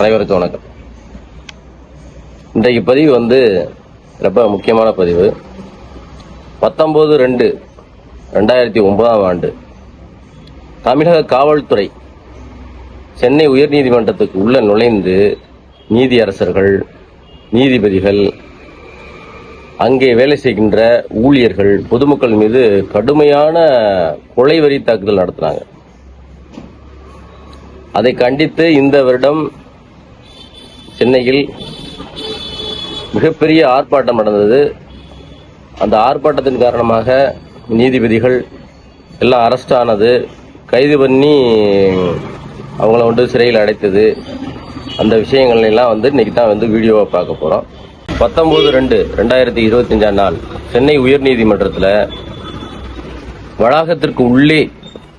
அனைவருக்கும் வணக்கம். இன்றைக்கு பதிவு வந்து ரொம்ப முக்கியமான பதிவு. பத்தொன்பது ரெண்டு ரெண்டாயிரத்தி ஒன்பதாம் ஆண்டு தமிழக காவல்துறை சென்னை உயர்நீதிமன்றத்துக்கு உள்ள நுழைந்து நீதியரசர்கள் நீதிபதிகள் அங்கே வேலை செய்கின்ற ஊழியர்கள் பொதுமக்கள் மீது கடுமையான கொலை வரி தாக்குதல் நடத்தினாங்க. அதை கண்டித்து இந்த வருடம் சென்னையில் மிகப்பெரிய ஆர்ப்பாட்டம் நடந்தது. அந்த ஆர்ப்பாட்டத்தின் காரணமாக நீதிபதிகள் எல்லாம் அரெஸ்ட் ஆனது. கைது பண்ணி அவங்கள வந்து சிறையில் அடைத்தது. அந்த விஷயங்கள் எல்லாம் வந்து இன்னைக்கு தான் வந்து வீடியோவை பார்க்க போகிறோம் பத்தொம்போது ரெண்டு ரெண்டாயிரத்தி இருபத்தஞ்சாம் நாள் சென்னை உயர்நீதிமன்றத்தில் வளாகத்திற்கு உள்ளே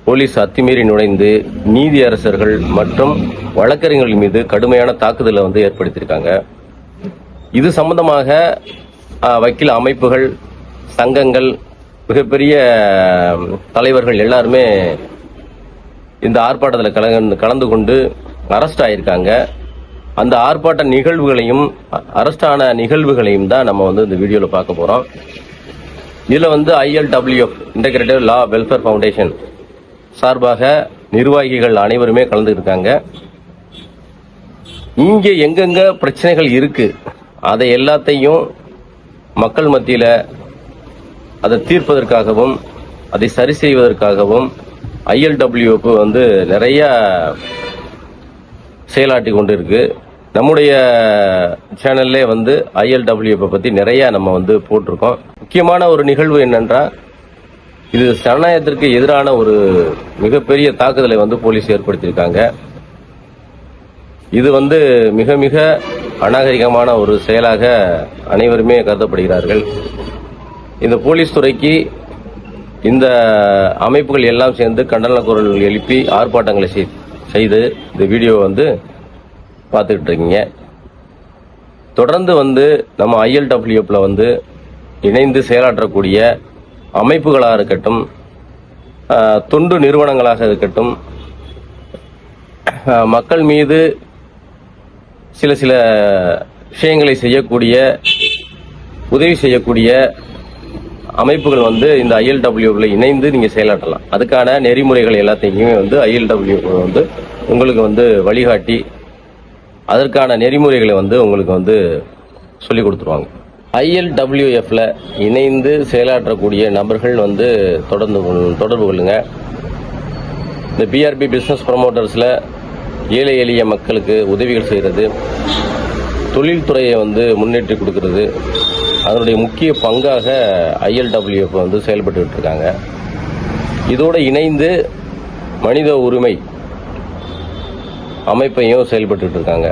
போலீஸ் அத்துமீறி நுழைந்து நீதியரசர்கள் மற்றும் வழக்கறிஞர்கள் மீது கடுமையான தாக்குதலை வந்து ஏற்படுத்தியிருக்காங்க. இது சம்பந்தமாக வக்கீல் அமைப்புகள் சங்கங்கள் மிகப்பெரிய தலைவர்கள் எல்லாருமே இந்த ஆர்ப்பாட்டத்தில் கலந்து கலந்து கொண்டு அரெஸ்ட் ஆயிருக்காங்க. அந்த ஆர்ப்பாட்ட நிகழ்வுகளையும் அரெஸ்ட் நிகழ்வுகளையும் தான் நம்ம வந்து இந்த வீடியோவில் பார்க்க போகிறோம் இதில் வந்து ILWF integrative law welfare foundation சார்பாக நிர்வாகிகள் அனைவருமே கலந்துருக்காங்க இங்கே எங்கெங்க பிரச்சனைகள் இருக்கு அதை எல்லாத்தையும் மக்கள் மத்தியில் அதை தீர்ப்பதற்காகவும் அதை சரி செய்வதற்காகவும் ஐஎல்டபிள்யூக்கு வந்து நிறைய செயலாட்டி கொண்டு இருக்கு நம்முடைய சேனல்லே வந்து ஐஎல்டபிள்யூப்பை பற்றி நிறைய நம்ம வந்து போட்டிருக்கோம். முக்கியமான ஒரு நிகழ்வு என்னென்றால் இது சரணாயத்திற்கு எதிரான ஒரு மிகப்பெரிய தாக்குதலை வந்து போலீஸ் ஏற்படுத்தியிருக்காங்க. இது வந்து மிக மிக அநாகரிகமான ஒரு செயலாக அனைவருமே கருதப்படுகிறார்கள். இந்த போலீஸ் துறைக்கு இந்த அமைப்புகள் எல்லாம் சேர்ந்து கண்டன குரல் எழுப்பி ஆர்ப்பாட்டங்களை செய்- செய்து இந்த வீடியோ வந்து பார்த்துக்கிட்டு இருக்கீங்க தொடர்ந்து வந்து நம்ம ஐஎல்டபிள்யூஎஃப்ல வந்து இணைந்து செயலாற்றக்கூடிய அமைப்புகளாக இருக்கட்டும் தொண்டு நிறுவனங்களாக இருக்கட்டும் மக்கள் மீது சில சில விஷயங்களை செய்யக்கூடிய உதவி செய்யக்கூடிய அமைப்புகள் வந்து இந்த ஐஎல்டபிள்யூவில் இணைந்து நீங்கள் செயலாற்றலாம். அதுக்கான நெறிமுறைகள் எல்லாத்தையுமே வந்து ஐஎல்டபிள்யூ வந்து உங்களுக்கு வந்து வழிகாட்டி அதற்கான நெறிமுறைகளை வந்து உங்களுக்கு வந்து சொல்லிக் கொடுத்துருவாங்க. ஐஎல்டபிள்யூஎஃப்ல இணைந்து செயலாற்றக்கூடிய நபர்கள் வந்து தொடர்ந்து தொடர்பு கொள்ளுங்க. இந்த பிஆர்பி பிஸ்னஸ் ப்ரமோட்டர்ஸில் ஏழை எளிய மக்களுக்கு உதவிகள் செய்கிறது தொழில்துறையை வந்து முன்னேற்றி கொடுக்கறது. அதனுடைய முக்கிய பங்காக ஐஎல்டபிள்யூஎஃப் வந்து செயல்பட்டு இருக்காங்க இதோடு இணைந்து மனித உரிமை அமைப்பையும் செயல்பட்டு இருக்காங்க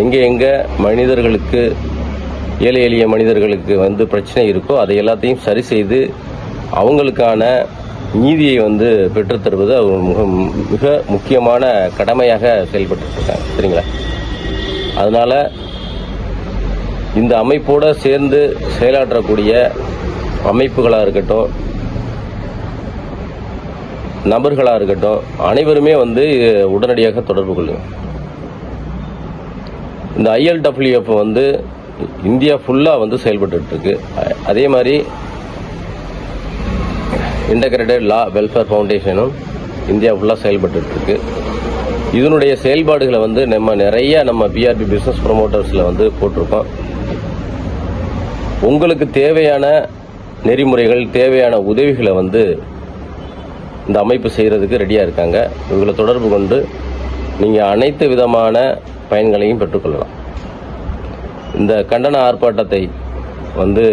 எங்கே எங்கே மனிதர்களுக்கு ஏழை எளிய மனிதர்களுக்கு வந்து பிரச்சனை இருக்கோ அதை எல்லாத்தையும் சரி செய்து அவங்களுக்கான நீதியை வந்து பெற்றுத்தருவது அவங்க மிக மிக முக்கியமான கடமையாக செயல்பட்டு இருக்காங்க சரிங்களா? அதனால் இந்த அமைப்போடு சேர்ந்து செயலாற்றக்கூடிய அமைப்புகளாக இருக்கட்டும் நபர்களாக இருக்கட்டும் அனைவருமே வந்து உடனடியாக தொடர்பு கொள்ளுங்க. இந்த ஐஎல்டபிள்யூஎஃப் வந்து இந்தியா ஃபுல்லாக வந்து செயல்பட்டுட்டு இருக்கு அதே மாதிரி இன்டகிரேட்டட் லா வெல்ஃபேர் ஃபவுண்டேஷனும் இந்தியா ஃபுல்லாக செயல்பட்டுட்டு இருக்கு இதனுடைய செயல்பாடுகளை வந்து நம்ம நிறைய நம்ம பிஆர்பி பிஸ்னஸ் ப்ரொமோட்டர்ஸில் வந்து போட்டிருக்கோம். உங்களுக்கு தேவையான நெறிமுறைகள் தேவையான உதவிகளை வந்து இந்த அமைப்பு செய்கிறதுக்கு ரெடியாக இருக்காங்க. இவங்களை தொடர்பு கொண்டு நீங்கள் அனைத்து விதமான பயன்களையும் பெற்றுக்கொள்ளலாம். இந்த கண்டன ஆர்ப்பாட்டத்தை வந்து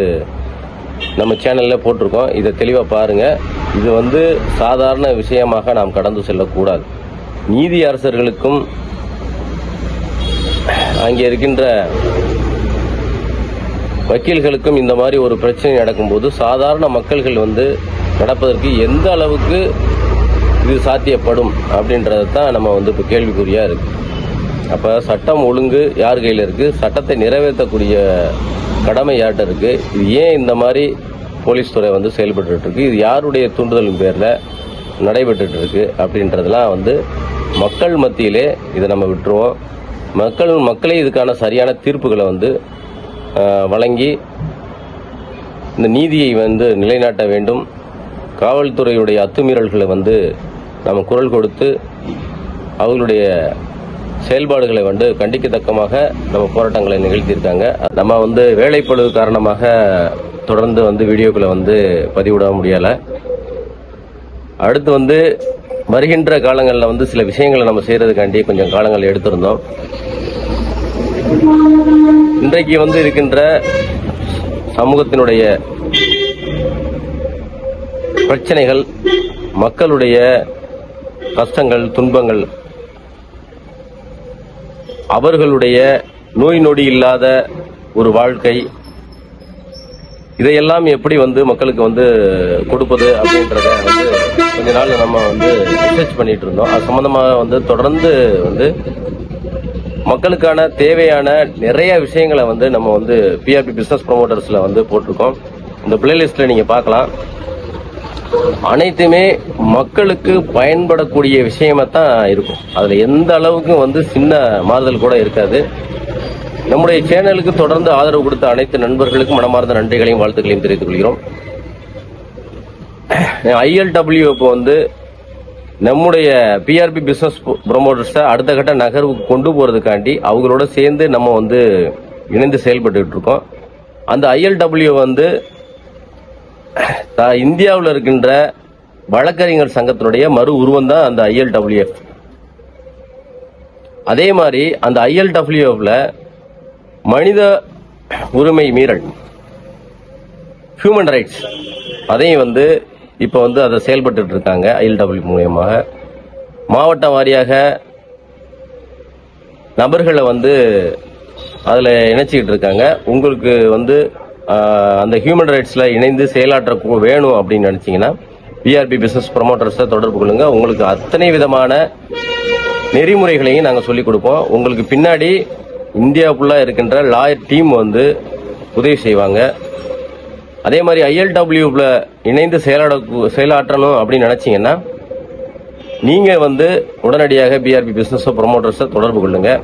நம்ம சேனலில் போட்டிருக்கோம். இதை தெளிவாக பாருங்கள் இது வந்து சாதாரண விஷயமாக நாம் கடந்து செல்லக்கூடாது. நீதி அரசர்களுக்கும் அங்கே இருக்கின்ற வக்கீல்களுக்கும் இந்த மாதிரி ஒரு பிரச்சனை நடக்கும்போது சாதாரண மக்கள்கள் வந்து நடப்பதற்கு எந்த அளவுக்கு இது சாத்தியப்படும் அப்படின்றது தான் நம்ம வந்து இப்போ கேள்விக்குறியாக இருக்குது அப்போ சட்டம் ஒழுங்கு யார் கையில் இருக்குது சட்டத்தை நிறைவேற்றக்கூடிய கடமை யார்கிட்ட இருக்குது இது ஏன் இந்த மாதிரி போலீஸ் துறை வந்து செயல்பட்டுருக்கு இது யாருடைய தூண்டுதலின் பேரில் நடைபெற்றுட்டு இருக்கு? அப்படின்றதெல்லாம் வந்து மக்கள் மத்தியிலே இதை நம்ம விட்டுருவோம். மக்கள் மக்களே இதுக்கான சரியான தீர்ப்புகளை வந்து வழங்கி இந்த நீதியை வந்து நிலைநாட்ட வேண்டும். காவல்துறையுடைய அத்துமீறல்களை வந்து நம்ம குரல் கொடுத்து அவர்களுடைய செயல்பாடுகளை வந்து கண்டிக்கத்தக்கமாக நம்ம போராட்டங்களை நிகழ்த்தியிருக்காங்க. நம்ம வந்து வேலைப்பளு காரணமாக தொடர்ந்து வந்து வீடியோக்களை வந்து பதிவிட முடியலை. அடுத்து வந்து வருகின்ற காலங்களில் வந்து சில விஷயங்களை நம்ம செய்கிறதுக்காண்டி கொஞ்சம் காலங்கள் எடுத்திருந்தோம். இன்றைக்கு வந்து இருக்கின்ற சமூகத்தினுடைய பிரச்சனைகள் மக்களுடைய கஷ்டங்கள் துன்பங்கள் அவர்களுடைய நோய் நொடி இல்லாத ஒரு வாழ்க்கை. இதையெல்லாம் எப்படி வந்து மக்களுக்கு வந்து கொடுப்பது அப்படின்றத வந்து கொஞ்ச நாள் நம்ம வந்து ரிசர்ச் பண்ணிட்டு இருந்தோம். அது சம்பந்தமாக வந்து தொடர்ந்து வந்து மக்களுக்கான தேவையான நிறைய விஷயங்களை வந்து நம்ம வந்து பிஆர்பி பிஸ்னஸ் ப்ரொமோட்டர்ஸில் வந்து போட்டிருக்கோம். இந்த பிளேலிஸ்ட்டில் நீங்கள் பார்க்கலாம். அனைத்துமே மக்களுக்கு பயன்படக்கூடிய விஷயமா தான் இருக்கும். அதுல எந்த அளவுக்கு வந்து சின்ன மாறுதல் கூட இருக்காது. நம்முடைய சேனலுக்கு தொடர்ந்து ஆதரவு கொடுத்த அனைத்து நண்பர்களுக்கும் மனமார்ந்த நன்றிகளையும் வாழ்த்துக்களையும் தெரிவித்துக் கொள்கிறோம். ஐஎல்டபிள்யூ இப்போ வந்து நம்முடைய பிஆர்பி பிசினஸ் ப்ரொமோட்டர்ஸை அடுத்த கட்ட நகர்வுக்கு கொண்டு போகிறதுக்காண்டி அவங்களோட சேர்ந்து நம்ம வந்து இணைந்து செயல்பட்டுட்டு இருக்கோம். அந்த ஐஎல்டபிள்யூ வந்து இந்தியாவில் இருக்கின்ற வழக்கறிஞர் சங்கத்தினுடைய மறு உருவம் தான் அந்த ஐஎல்டபிள்யூஎஃப். அதே மாதிரி அந்த ஐஎல்டபிள்யூஎஃப்ல மனித உரிமை மீறல் ஹியூமன் ரைட்ஸ் அதையும் வந்து இப்போ வந்து அதை செயல்பட்டு இருக்காங்க ஐஎல்டபிள்யூ மூலியமாக. மாவட்ட வாரியாக நபர்களை வந்து அதில் இணைச்சிக்கிட்டு இருக்காங்க. உங்களுக்கு வந்து அந்த ஹியூமன் ரைட்ஸில் இணைந்து செயலாற்ற வேணும் அப்படின்னு நினச்சிங்கன்னா பிஆர்பி பிஸ்னஸ் ப்ரொமோட்டர்ஸை தொடர்பு கொள்ளுங்க. உங்களுக்கு அத்தனை விதமான நெறிமுறைகளையும் நாங்கள் சொல்லிக் கொடுப்போம். உங்களுக்கு பின்னாடி இந்தியா ஃபுல்லாக இருக்கின்ற லாயர் டீம் வந்து உதவி செய்வாங்க. அதே மாதிரி ஐஎல்டபிள்யூவில் இணைந்து செயலாட செயலாற்றணும் அப்படின்னு நினச்சிங்கன்னா நீங்கள் வந்து உடனடியாக பிஆர்பி பிஸ்னஸ் ப்ரொமோட்டர்ஸை தொடர்பு கொள்ளுங்கள்